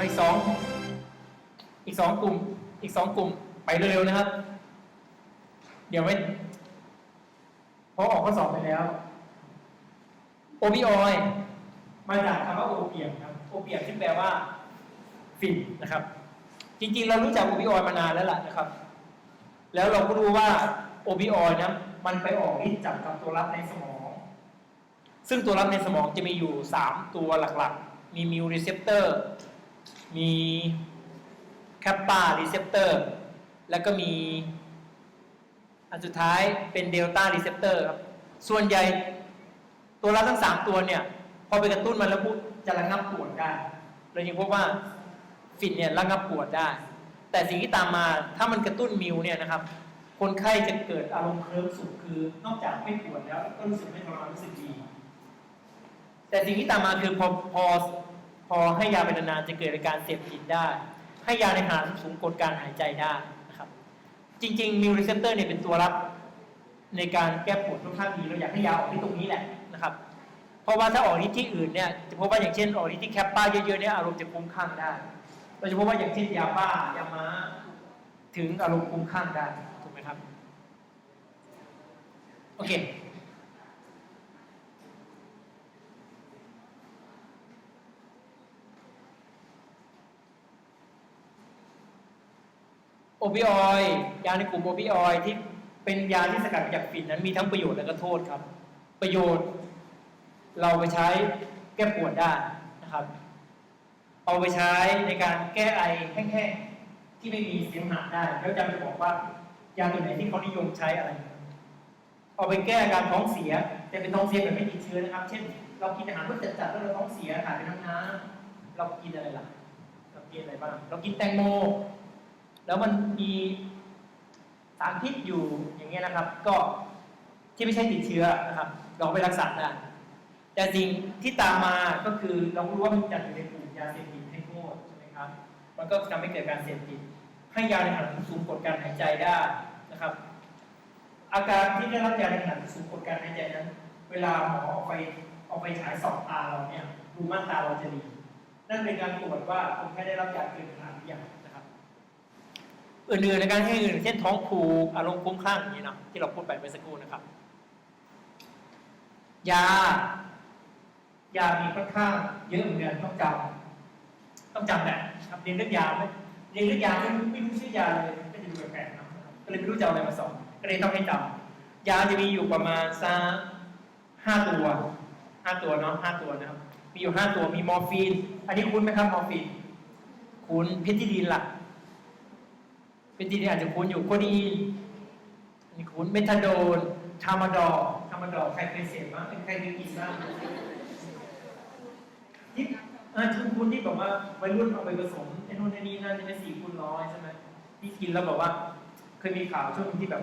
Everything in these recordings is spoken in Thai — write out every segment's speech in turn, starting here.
อาอีกสองอีกสองกลุ่ม อีกสองกลุ่ม ไปเร็วๆนะครับ เดี๋ยวไม่เพราะออกข้อสอบไปแล้วโอปิออยมาจากคำว่าโอเปียมครับโอเปียมที่แปลว่าฝิ่นนะครับ จริงๆ เรารู้จักโอปิออยมานานแล้วล่ะนะครับ แล้วเราก็รู้ว่าโอปิออยนะมันไปออกฤทธิ์จับกับตัวรับในสมอง ซึ่งตัวรับในสมองจะมีอยู่ 3 ตัวหลักๆ มีมิวรีเซปเตอร์ มีแคปปารีเซปเตอร์แล้วก็มีอันสุดท้ายเป็นเดลต้ารีเซปเตอร์ครับ ส่วนใหญ่ตัวรับทั้ง 3 ตัวเนี่ย พอไปกระตุ้นมันแล้วปุ๊บจะระงับปวดได้เรายังพบว่าฟินเนี่ยระงับปวดได้ แต่สิ่งที่ตามมาถ้ามันกระตุ้นมิวเนี่ยนะครับ คนไข้จะเกิดอารมณ์เคลิ้มสุขคือนอกจากไม่ปวดแล้วก็รู้สึกไม่ทรมานรู้สึกดี แต่สิ่งที่ตามมาคือพอพอ พอให้ยาไปนานๆจะเกิดอาการเสพติดได้ ให้ยาในขนาดสูงกดการหายใจได้นะครับ จริงๆมิวรีเซปเตอร์เนี่ยเป็นตัวรับในการแก้ปวดค่อนข้างดีเราอยากให้ยาออกที่ตรงนี้แหละนะครับ เพราะว่าถ้าออกที่ที่อื่นเนี่ยจะพบว่าอย่างเช่น ออกที่ที่แคปป้าเยอะๆเนี่ยอารมณ์จะคุ้มข้างได้เราจะพบว่าอย่างเช่นยาบ้ายาม้าถึงอารมณ์คุ้มข้างได้ถูกไหมครับโอเค โอปิออยด์ยาในกลุ่มโอปิออยด์ที่เป็นยาที่สกัดมาจากฝิ่นนั้นมีทั้งประโยชน์และก็โทษครับ ประโยชน์ เราไปใช้แก้ปวดได้นะครับ เอาไปใช้ในการแก้ไอแห้งๆที่ไม่มีเสมหะได้แล้วจะไปบอกว่ายาตัวไหนที่เขานิยมใช้อะไรเอาไปแก้อาการท้องเสีย แต่เป็นท้องเสียแบบไม่ติดเชื้อนะครับ เช่น เรากินอาหารรสจัดๆแล้วเราท้องเสียถ่ายเป็นน้ำน้ำเรากินอะไรล่ะเรากินอะไรบ้างเรากินแตงโม แล้วมันมีสารพิษอยู่อย่างเงี้ยนะครับ ก็ที่ไม่ใช่ติดเชื้อนะครับ เราไปรักษาได้แต่สิ่งที่ตามมาก็คือเรารู้ว่ามันจัดอยู่ในกลุ่มยาเสพติดให้โทษใช่ไหมครับมันก็ทำให้เกิดการเสพติด ให้ยาในขนาดสูงกดการหายใจได้นะครับ อาการที่ได้รับยาในขนาดสูงกดการหายใจนั้น เวลาหมอเอาไปเอาไปฉายสองตาเราเนี่ยดูม่านตาเราจะดี นั่นเป็นการตรวจว่าคนไข้ได้รับยาเกินขนาดหรือยัง อื่นๆในการให้อื่น เช่นท้องผูกอารมณ์คุ้มคลั่งอย่างนี้เนาะที่เราพูดไปเมื่อสักครู่นะครับ ยายามีค่อนข้างเยอะเหมือนกันต้องจำต้องจำแหละครับเรียนเรื่องยาไหมเรียนเรื่องยาไม่รู้ไม่รู้ชื่อยาเลยก็จะดูแปลกๆนะก็เลยไม่รู้จะเอาอะไรมาสอนก็เลยต้องให้จำยาจะมีอยู่ประมาณสักห้าตัวห้าตัวเนาะห้าตัวนะครับ มีอยู่ห้าตัวมีมอร์ฟีน อันนี้คุ้นไหมครับมอร์ฟีน คุ้นเพทิดีนหลัก เป็นที่อาจจะคุ้นอยู่โคดีนคุ้นเมทาโดนทามาดอทามาดอใครเคยเสพบ้างใครเคยกินบ้างที่อ่าชุนคุ้นที่แบบว่าวัยรุ่นเอาไปผสมไอ้นู่นไอ้นี่นั่นใช่ไหมสี่คูณร้อยใช่ไหมที่กินแล้วแบบว่า เคยมีข่าวช่วงที่แบบ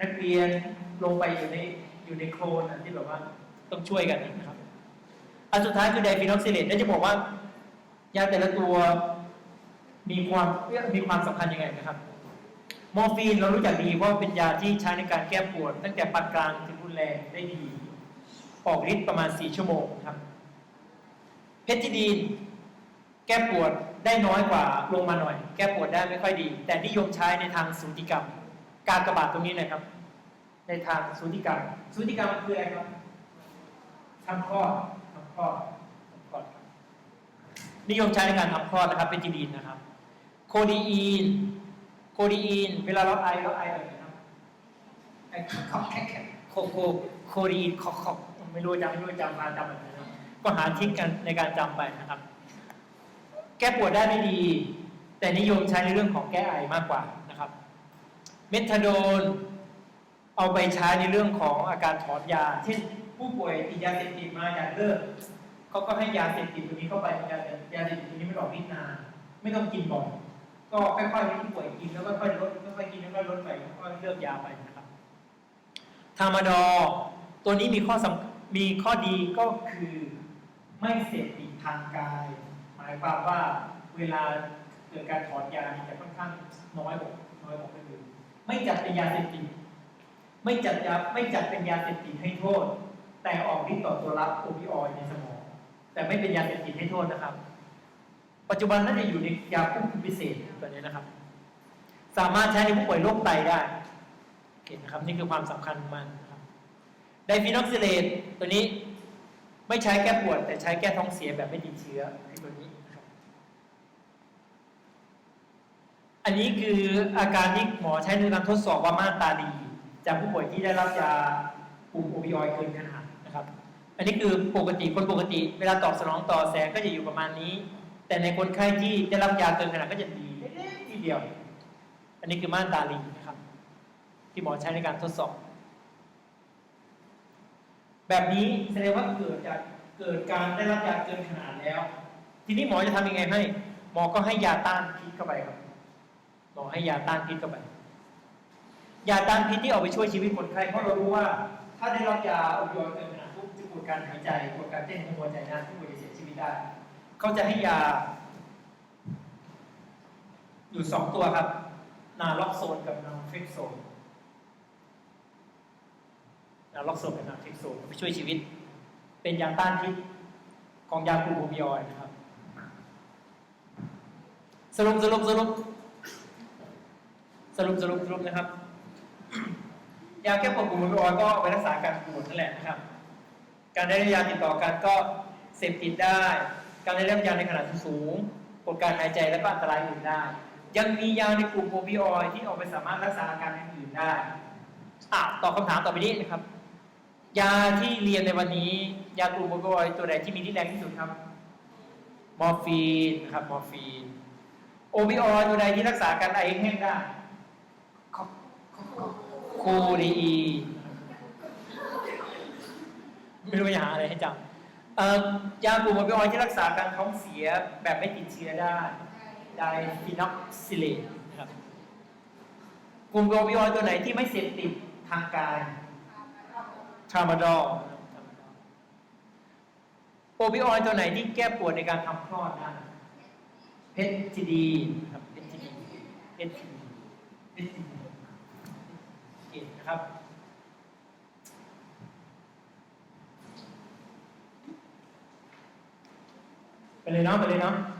นักเรียนลงไปอยู่ในอยู่ในโคลนอะที่แบบว่าต้องช่วยกันนะครับอันสุดท้ายคือไดฟีนอลซิเลตนั่นจะบอกว่ายาแต่ละตัว มีความมีความสำคัญยังไงนะครับ มอร์ฟีนเรารู้จักดีว่าเป็นยาที่ใช้ในการแก้ปวด ตั้งแต่ปานกลางถึงรุนแรงได้ดี ออกฤทธิ์ประมาณ 4 ชั่วโมงครับ เพทิดีน แก้ปวดได้น้อยกว่าลงมาหน่อย แก้ปวดได้ไม่ค่อยดี แต่นิยมใช้ในทางสูติกรรม การกระบาดตรงนี้นะครับ ในทางสูติกรรม สูติกรรมคืออะไรครับทำคลอทำคลอทำคลอนิยมใช้ในการทำคลอดนะครับเป็นจีดีนนะครับ คดีอีน โคดีอีน เวลาเราไอเราไออะไรนะไอขอกแคกโคโคโคดีอีนขอกขอกไม่รู้จำไม่รู้จำมาจำแบบไหนนะก็หาทริกกันในการจำไปนะครับ แก้ปวดได้ไม่ดี แต่นิยมใช้ในเรื่องของแก้ไอมากกว่านะครับ เมทาโดน เอาไปใช้ในเรื่องของอาการถอนยา เช่นผู้ป่วยติดยาเสพติดมาอยากเลิกเขาก็ให้ยาเสพติดตัวนี้เข้าไปยาเสพยาเสพติดตัวนี้ไม่ออกฤทธิ์นานไม่ต้องกินบ่อย ก็ค่อยๆให้ผู้ป่วยกินแล้วก็ค่อยๆลดค่อยๆกินแล้วก็ลดไปค่อยๆเลิกยาไปนะครับทามาดอตัวนี้มีข้อสมีข้อดีก็คือไม่เสพติดทางกาย หมายความว่าเวลาเกิดการถอนยาจะค่อนข้างน้อยกว่าน้อยกว่าคนอื่นไม่จัดเป็นยาเสพติดไม่จัดยาไม่จัดเป็นยาเสพติดให้โทษ แต่ออกฤทธิ์ต่อตัวรับโอปิออยในสมอง แต่ไม่เป็นยาเสพติดให้โทษนะครับ ปัจจุบันน่าจะอยู่ในยาควบคุมพิเศษตัวนี้นะครับ สามารถใช้ในผู้ป่วยโรคไตได้เห็นนะครับ นี่คือความสำคัญของมันนะครับไดฟีนอกซิเลตตัวนี้ไม่ใช้แก้ปวด แต่ใช้แก้ท้องเสียแบบไม่ติดเชื้อคือตัวนี้นะครับอันนี้คืออาการที่หมอใช้ในการทดสอบว่าม่านตาดี จากผู้ป่วยที่ได้รับยากลุ่มโอปิออยด์เกินขนาดนะครับ อันนี้คือปกติคนปกติ เวลาตอบสนองต่อแสงก็จะอยู่ประมาณนี้ แต่ในคนไข้ที่ได้รับยาเกินขนาดก็จะดีทีเดียว อันนี้คือม่านตาลีนะครับ ที่หมอใช้ในการทดสอบ แบบนี้แสดงว่าเกิดจากเกิดการได้รับยาเกินขนาดแล้ว ทีนี้หมอจะทำยังไงให้ หมอก็ให้ยาต้านพิษเข้าไปครับ หมอให้ยาต้านพิษเข้าไป ยาต้านพิษที่เอาไปช่วยชีวิตคนไข้เพราะเรารู้ว่า ถ้าได้รับยาโอปิออยด์เกินขนาดปุ๊บจะกดการหายใจกดการเต้นของหัวใจนะผู้ป่วยจะเสียชีวิตได้ เขาจะให้ยา อยู่สองตัวครับ นาล็อกโซนกับนาเฟกโซนนาล็อกโซนกับนาเฟกโซนไปช่วยชีวิต เป็นยาต้านพิษของยากลุ่มโอปิออยด์นะครับ สรุปสรุปสรุปสรุปสรุปสรุปนะครับ ยาแก้ปวดกลุ่มโอปิออยด์ก็ไปรักษาการปวดนั่นแหละนะครับ การได้รับยาติดต่อกันก็เสพติดได้ การได้รับยาในขนาดสูงกดการหายใจและก็อันตรายอื่นได้ ยังมียาในกลุ่มโอปิออยที่เอาไปสามารถรักษาอาการอื่นได้อะตอบคำถามต่อไปนี้นะครับ ยาที่เรียนในวันนี้ ยากลุ่มโอปิออยตัวไหนที่มีที่แรงที่สุดครับ มอร์ฟีนครับมอร์ฟีนโอปิออยตัวใดที่รักษาการไอแห้งได้โคดีอีไม่รู้จะหาอะไรให้จำ ยากลุ่มโอปิออยด์ที่รักษาการท้องเสียแบบไม่ติดเชื้อได้ไดฟีนอกซิเลตนะครับกลุ่มโอปิออยด์ตัวไหนที่ไม่เสพติดทางกายทรามาดอลโอปิออยด์ตัวไหนที่แก้ปวดในการทำคลอดได้เพชจีดีครับเพชจีดีเพชจีดีเพชจีดีเก่งนะครับ ไป